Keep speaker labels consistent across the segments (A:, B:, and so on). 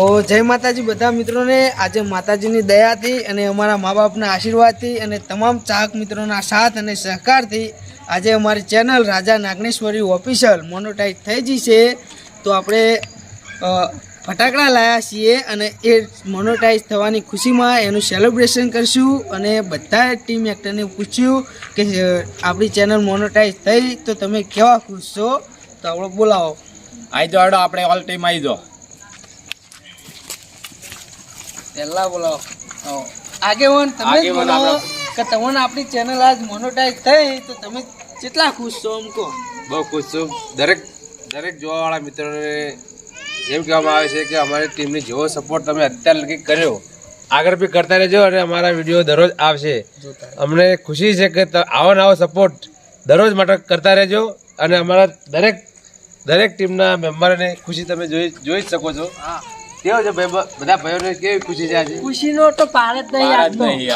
A: તો જય માતાજી, બધા મિત્રોને આજે માતાજીની દયાથી અને અમારા મા બાપના આશીર્વાદથી અને તમામ ચાહક મિત્રોના સાથ અને સહકારથી આજે અમારી channel Raja Nagneshwari official monetize થઈ ગઈ છે. તો આપણે ફટાકડા લાયા છીએ અને એ મોનોટાઈઝ થવાની ખુશીમાં એનું સેલિબ્રેશન કરીશું અને બધા ટીમ એક્ટરને પૂછ્યું કે આપણી ચેનલ મોનોટાઈઝ થઈ તો તમે કેવા ખુશ છો? તો આપણે બોલાવો.
B: આઈ જો હેડો, આપણે ઓલ ટીમ આવી જો
A: પહેલા બોલાવો. આગેવાન તમે બોલાવો. કે તમને આપણી ચેનલ આજ મોનોટાઈઝ થઈ તો તમે કેટલા ખુશ છો એમ કહો.
C: બહુ ખુશ છું. દરેક દરેક જોવાવાળા મિત્રોને એમ કહેવામાં આવે છે કે અમારી ટીમને જેવો સપોર્ટ તમે અત્યાર લગી કર્યો આગળ બી કરતા રહેજો અને અમારા વીડિયો દરરોજ આવશે. અમને ખુશી છે કે આવો ને આવો સપોર્ટ દરરોજ માટે કરતા રહેજો અને અમારા દરેક દરેક ટીમના મેમ્બરોને ખુશી તમે જોઈ જોઈ જ શકો છો.
A: હા.
C: કેવો છે ભાઈ? બ- બધા ભાઈઓને કેવી ખુશી છે આજે?
A: ખુશીનો તો પાર જ નહીં આજનો.
B: નહીં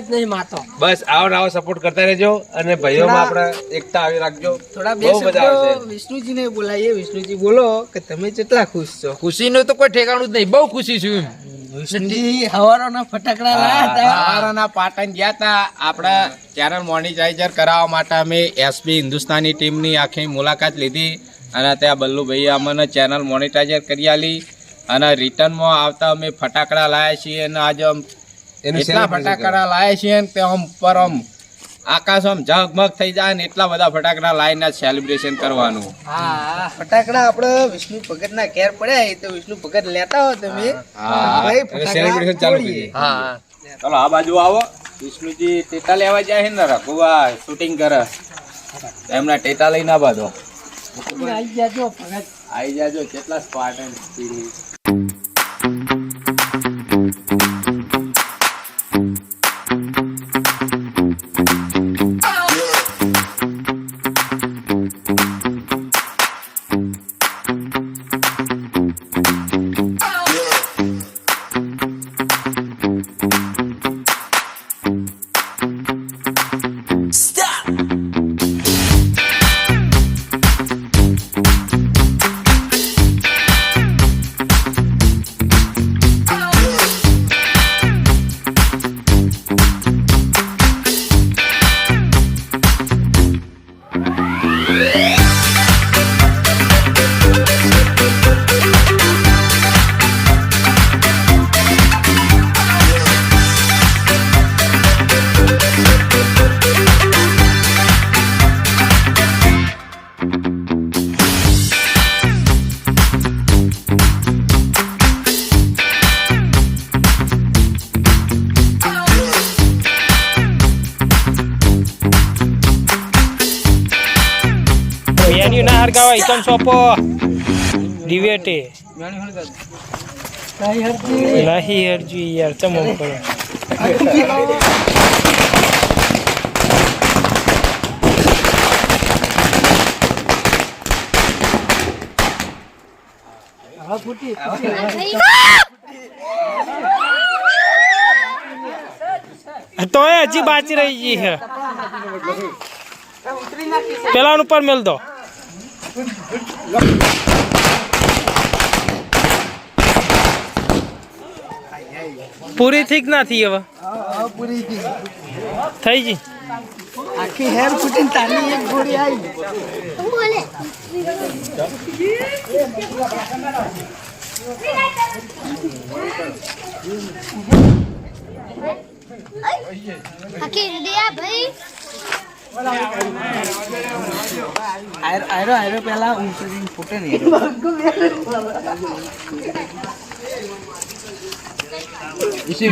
A: જ નહીં માતો.
C: બસ આવો ને આવો સપોર્ટ કરતા રહેજો અને ભાઈઓમાં આપણે એકતા આવી રાખજો.
A: થોડા બે શબ્દો વિષ્ણુજીને બોલાવીએ વિષ્ણુજી બોલો કે તમે કેટલા ખુશ છો.
B: ખુશીનું તો કોઈ ઠેકાણું જ નહીં. બહુ ખુશી છું એમ.
A: વિષ્ણુજી હવારોના ફટાકડા લાયા હતા.
B: પાટણ ગયા હતા. આપણા ચેનલ મોનિટાઈઝર કરાવવા માટે અમે એસપી હિન્દુસ્તાની ટીમની આખી મુલાકાત લીધી. અને ત્યાં બલ્લુભાઈએ અમને ચેનલ મોનિટાઈઝર કરી આલી. અને રિટર્નમાં આવતા અમે ફટાકડા લાયા છીએ અને આજે આમ એટલા ફટાકડા લાયા છીએ ને તે આમ પર આમ આકાશ આમ ઝગમગ થઈ જાય ને એટલા બધા ફટાકડા લાઈને સેલિબ્રેશન કરવાનું.
A: હા ફટાકડા આપણે વિષ્ણુ ભગત ના ઘેર પડ્યા એ તો વિષ્ણુ ભગત લેતા હો તમે
C: celebration ચાલુ
A: ફોડીએ.
B: હા. ચલો આ બાજુ આવો. વિષ્ણુજી ટેટા લેવા જાય છે ને રઘુવા શૂટિંગ કરે. એમના ટેટા લઈને આ બાજુ.
A: આઈ જાજો ભગત.
B: આવી જાજો કેટલા સ્પાર્ટન
D: બિયાની ના હરગાવા ઇકન સોપો દિવેટે. નહીં હરજી યાર ચમો કરો. તોય હજી બાચી રહી ગઈ છે. પેલા ઉપર મેલ દો. પૂરી થઈ ના થઈ હવે?
A: હા, પૂરી થઈ
D: થઈ ગઈ?
A: આખી હેર ફૂટીને તારી એક ગોળી આવી.
E: આખી ઇન્ડિયા ભાઈ.
A: આયરો આયરો આયરો પેલા ઊંચી ફૂટે નહીં.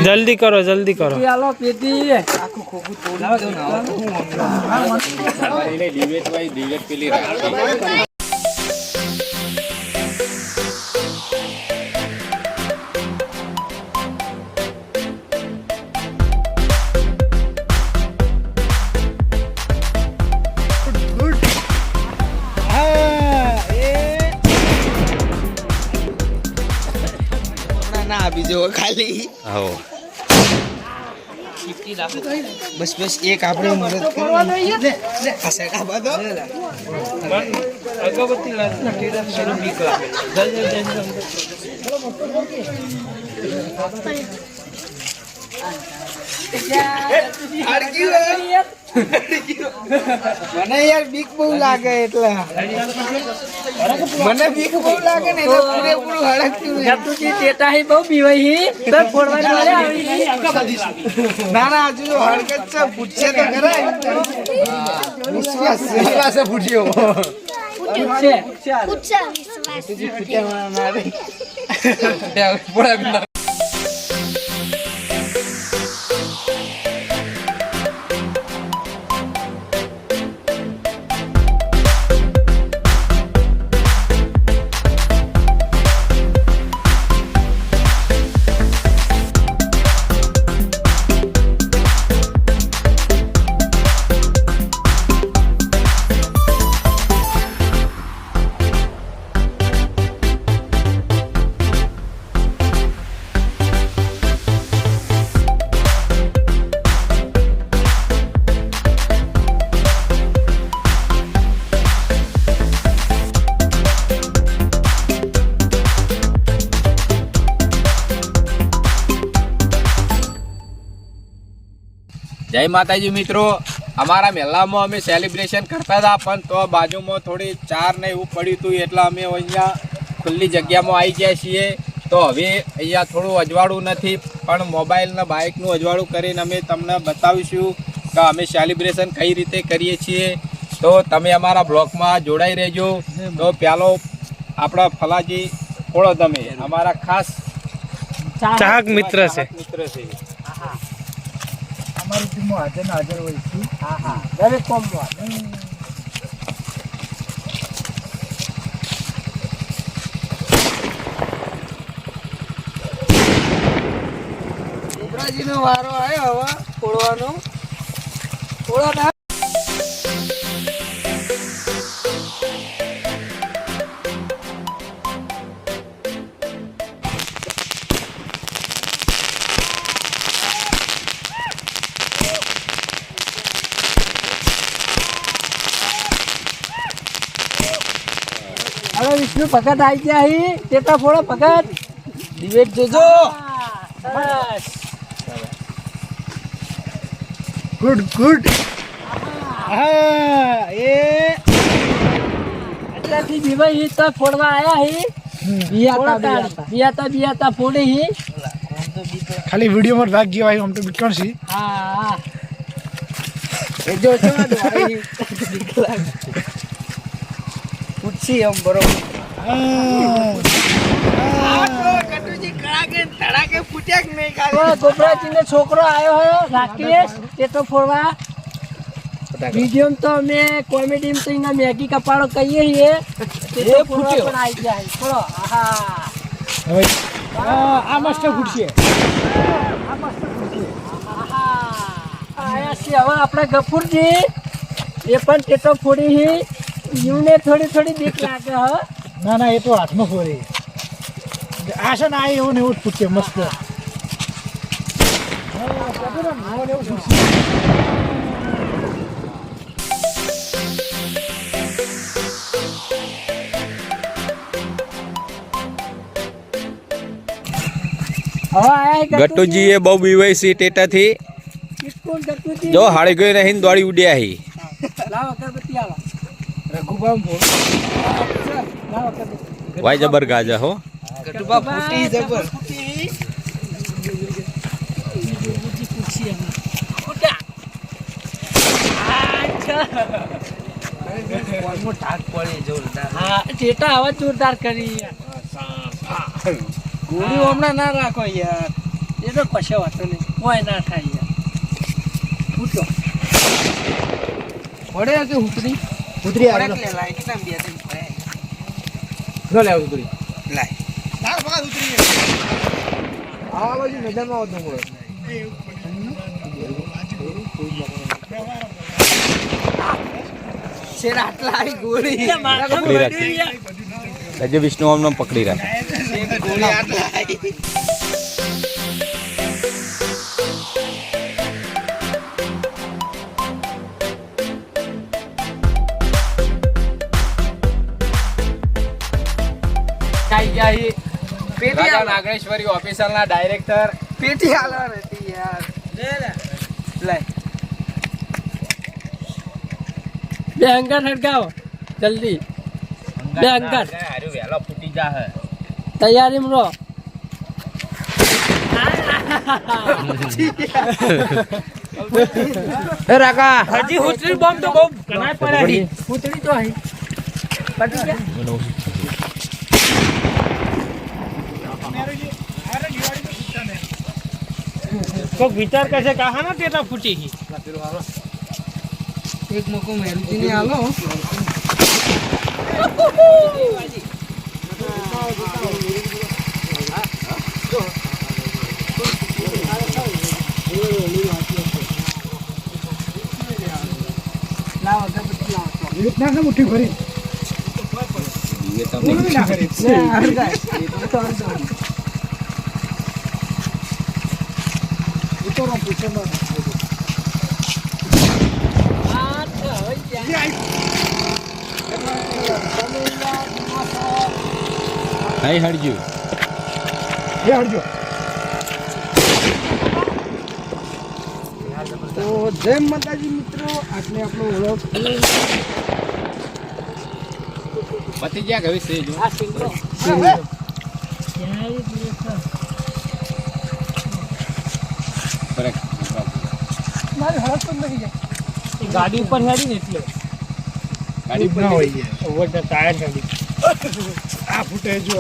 D: જલ્દી કરો જલ્દી કરો.
A: ચાલો પેટી. આખું ખોખું તોડી દો ને હું
B: ડિબેટ વાય ડિબેટ પેલી
A: જવો ખાલી બસ બસ એક આપણે મદદ કરવાની લે લે આ સાઈડ આ બાજુ
D: અગરબત્તી લાવ બીક લાગે. જલ્દી જલ્દી
A: હડકી લે. મને યાર બીક બહુ લાગે એટલે. મને બીક બહુ લાગે ને એટલે પૂરેપૂરું હડકતું ના ના હજુ તો હડકત છે પૂછશે તો ખરા. વિશ્વાસ છે. પૂછ્યો
E: પૂછા. વિશ્વાસ
A: પૂછ્યા
B: જય માતાજી મિત્રો. અમારા મહેલામાં અમે સેલિબ્રેશન કરતા હતા પણ તો બાજુમાં થોડી ચાર ને એવું પડ્યું હતું એટલે અમે અહીંયા ખુલ્લી જગ્યામાં આવી ગયા છીએ. તો હવે અહીંયા થોડું અજવાળું નથી પણ મોબાઈલના બાઇકનું અજવાળું કરીને અમે તમને બતાવીશું કે અમે સેલિબ્રેશન કઈ રીતે કરીએ છીએ. તો તમે અમારા બ્લોગમાં જોડાઈ રહેજો. તો પહેલો આપણા ફલાજી ખોળો તમે. અમારા ખાસ
D: ચાહક મિત્ર છે.
B: મિત્ર છે.
A: અમારી ટીમમાં હાજર ને હાજર હોય છે. હા હા. દરેક કોમમાં. નો વારો આવ્યો હવે ફોડવાનો ફોડો ના
F: હવે વિષ્ણુ આવી ગયા હી? તેતા ફોડો ભગત.
A: ડિબેટ જોજો.
F: બસ.
A: Good good. હા એ.
F: અત્યારથી બીવાઈ હી તો ફોડવા આયા હી.
A: બિયાતા,
F: ફોડતા બિયાતા બિયાતા ફોડી હી.
G: ખાલી વિડીયોમાં ભાગ ગયો આમ તો બીટકોન સી
F: હા. હા
A: એ જો ને. પૂછી એમ બરોબર.
F: છોકરો આવ્યો હોય રાકેશ તે તો ફોડવા. વીડિયો તો અમે કોમેડી તો મેગી કપાળો કહીએ છીએ. તે તો ફોડવા પણ આવી ગયા ફોડો. આહા.
G: હવે આ મસ્ત ફૂટશે.
F: આયા છે હવે આપણે ગફુરજી એ પણ ટેટો ફોડી હી. યુને થોડી થોડી બીક લાગે હ.
G: ના ના એ તો હાથમાં ફોરે આ છે ને આ એવું ને એવું જ ફૂટશે મસ્ત.
F: હવે ગટ્ટુજી
B: એ બહુ બીવાય છે ટેટાથી જો હાળી ગઈ નહીં દોડી ઉડ્યા હી.
F: લાવ અગરબત્તી આવો.
B: વાય જબર ગાજા હો.
A: કટુબા ફૂટી જબર. પડે જોરદાર
F: કરી
A: ગોળી હમણાં ના રાખો યાર.
F: એ તો કશો વાતો નહીં. કોઈ ના થાય યાર. ફૂટો
A: પડે કે ઉતરી
G: ઉતરી
A: પડે
G: આવે
A: લાય કે તમ બે તમ
G: લો લે ઉતરી.
A: લાય. આ બાજુ મેદાનમાં આવતો મળે શેર આટલા આવી ગોળી.
B: પકડી રાખી. વિષ્ણુ અમને પકડી રાખે.
A: ગોળી આટલા આવી
F: ખાઈ
A: પેટી
B: નાગેશ્વરી ઓફિસરના ડાયરેક્ટર.
A: પેટી હાલો હતી યાર. લે
F: બે અંગર હડકાવો જલ્દી. બે અંગર
B: હારું વેલો ફૂટી જાહે.
F: તૈયારી રહો.
D: હજી હુતરી બોમ્બ તો બહુ ઘણા પડ્યા
F: હુતરી તો હી પટી ગયા.
D: કોક વિચાર કરશે કે હા ના તેટલા ફૂટી ગઈ
A: એક મોકો મેરુજીને ને
G: આલો. મુઠ્ઠી ભરી
B: નહીં હડજો
G: એ હડજો
A: તો જય માતાજી મિત્રો. આટલે આપણો ઓળખ
B: પતિ ગયા હવે છે જો?
F: આ સિંગલો
G: મારી હળદ પણ નથી જાય.
D: ગાડી ઉપર હેડી ને એટલે.
B: ગાડી
G: ઉપર હોય
D: ઓવર ધ ટાયર હેડી
G: આ ફૂટે જો.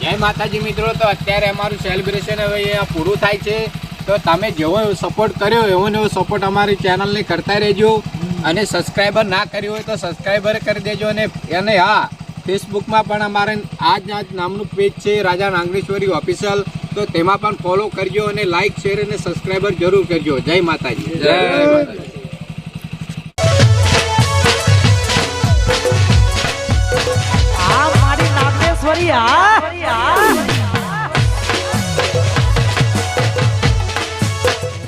B: જય માતાજી મિત્રો તો અત્યારે અમારું સેલિબ્રેશન હવે અહીંયા પૂરું થાય છે. તો તમે જેવો એવો સપોર્ટ કર્યો એવો ને એવો સપોર્ટ અમારી ચેનલને કરતા રહેજો. અને સબસ્ક્રાઈબર ના કર્યું હોય તો સબસ્ક્રાઈબર કરી દેજો. અને અને હા ફેસબુકમાં પણ અમારે આજ આજ નામનું પેજ છે રાજા નાગરેશ્વરી ઓફિશિયલ તો તેમાં પણ ફોલો કરજો અને લાઈક શેર અને સબસ્ક્રાઈબર જરૂર કરજો. જય માતાજી. જય માતાજી.
F: આ મારી નાગેશ્વરી હા?